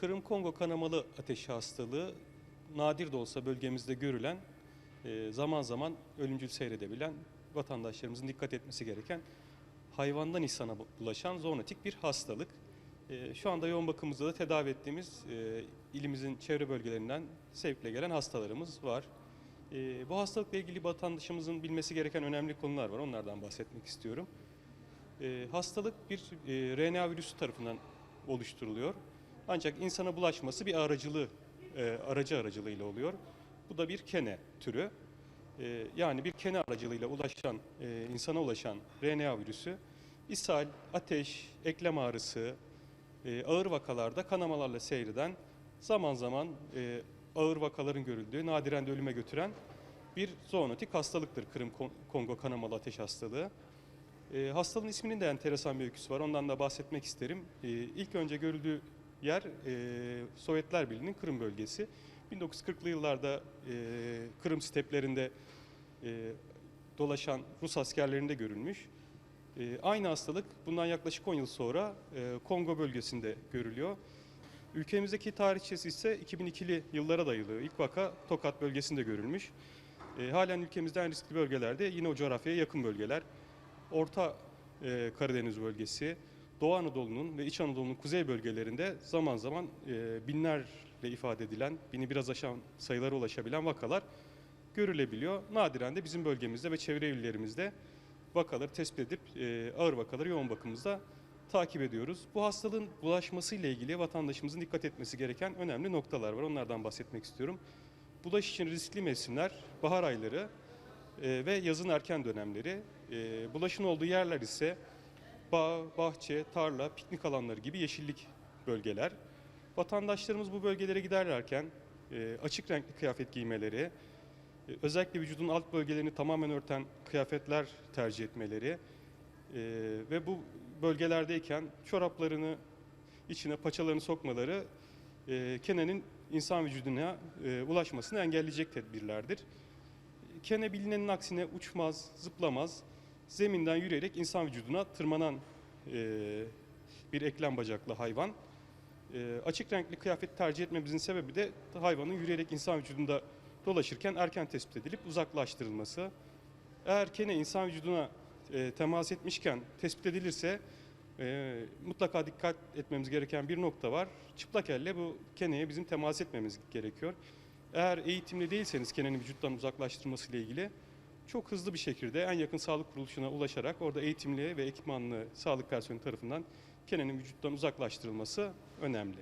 Kırım Kongo kanamalı ateşi hastalığı nadir de olsa bölgemizde görülen, e, zaman zaman ölümcül seyredebilen vatandaşlarımızın dikkat etmesi gereken hayvandan insana bulaşan zoonotik bir hastalık. E, Şu anda yoğun bakımımızda da tedavi ettiğimiz e, ilimizin çevre bölgelerinden sevkle gelen hastalarımız var. Bu hastalıkla ilgili vatandaşımızın bilmesi gereken önemli konular var. Onlardan bahsetmek istiyorum. Hastalık bir RNA virüsü tarafından oluşturuluyor. Ancak insana bulaşması bir aracılığı, e, aracı aracılığıyla oluyor. Bu da bir kene türü. E, yani bir kene aracılığıyla ulaşan, e, insana ulaşan RNA virüsü, ishal, ateş, eklem ağrısı, e, ağır vakalarda kanamalarla seyreden, zaman zaman e, ağır vakaların görüldüğü, nadiren de ölüme götüren bir zoonotik hastalıktır Kırım Kon- Kongo kanamalı ateş hastalığı. E, hastalığın isminin de enteresan bir öyküsü var. Ondan da bahsetmek isterim. E, ilk önce görüldüğü yer e, Sovyetler Birliği'nin Kırım bölgesi. 1940'lı yıllarda e, Kırım steplerinde e, dolaşan Rus askerlerinde görülmüş. E, aynı hastalık bundan yaklaşık 10 yıl sonra e, Kongo bölgesinde görülüyor. Ülkemizdeki tarihçesi ise 2002'li yıllara dayılıyor. İlk vaka Tokat bölgesinde görülmüş. E, halen ülkemizde en riskli bölgelerde yine o coğrafyaya yakın bölgeler. Orta e, Karadeniz bölgesi, Doğu Anadolu'nun ve İç Anadolu'nun kuzey bölgelerinde zaman zaman e, binlerle ifade edilen, bini biraz aşan sayılara ulaşabilen vakalar görülebiliyor. Nadiren de bizim bölgemizde ve çevre illerimizde vakaları tespit edip e, ağır vakaları yoğun bakımımızda takip ediyoruz. Bu hastalığın bulaşması ile ilgili vatandaşımızın dikkat etmesi gereken önemli noktalar var. Onlardan bahsetmek istiyorum. Bulaş için riskli mevsimler bahar ayları e, ve yazın erken dönemleri. Bulaşın olduğu yerler ise bağ, bahçe, tarla, piknik alanları gibi yeşillik bölgeler. Vatandaşlarımız bu bölgelere giderlerken e, açık renkli kıyafet giymeleri, e, özellikle vücudun alt bölgelerini tamamen örten kıyafetler tercih etmeleri e, ve bu bölgelerdeyken çoraplarını içine paçalarını sokmaları e, kenenin insan vücuduna e, ulaşmasını engelleyecek tedbirlerdir. Kene bilinenin aksine uçmaz, zıplamaz, zeminden yürüyerek insan vücuduna tırmanan e, bir eklem bacaklı hayvan. E, açık renkli kıyafet tercih etmemizin sebebi de hayvanın yürüyerek insan vücudunda dolaşırken erken tespit edilip uzaklaştırılması. Eğer kene insan vücuduna e, temas etmişken tespit edilirse e, mutlaka dikkat etmemiz gereken bir nokta var. Çıplak elle bu keneye bizim temas etmemiz gerekiyor. Eğer eğitimli değilseniz kenenin vücuttan uzaklaştırması ile ilgili çok hızlı bir şekilde en yakın sağlık kuruluşuna ulaşarak orada eğitimli ve ekipmanlı sağlık personeli tarafından kenenin vücuttan uzaklaştırılması önemli.